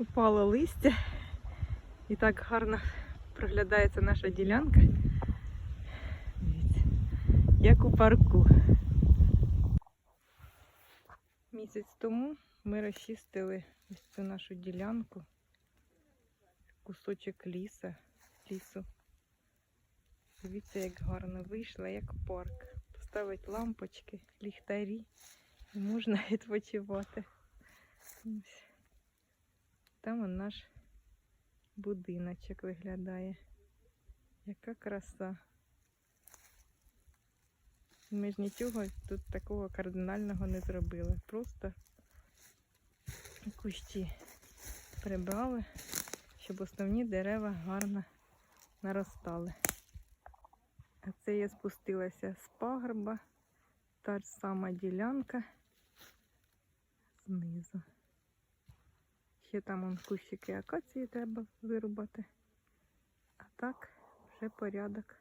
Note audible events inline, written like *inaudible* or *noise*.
Упало листя і так гарно проглядається наша ділянка. Дивіться, як у парку. Місяць тому ми розчистили ось цю нашу ділянку, кусочок ліса, лісу. Дивіться, як гарно вийшло, як парк. Поставить лампочки, ліхтарі і можна *laughs* відпочивати. Ось. Там он наш будиночок виглядає. Яка краса. Ми ж нічого тут такого кардинального не зробили. Просто кущі прибрали, щоб основні дерева гарно наростали. А це я спустилася з пагорба, та ж сама ділянка знизу. Ще там он кущики акації треба вирубати. А так вже порядок.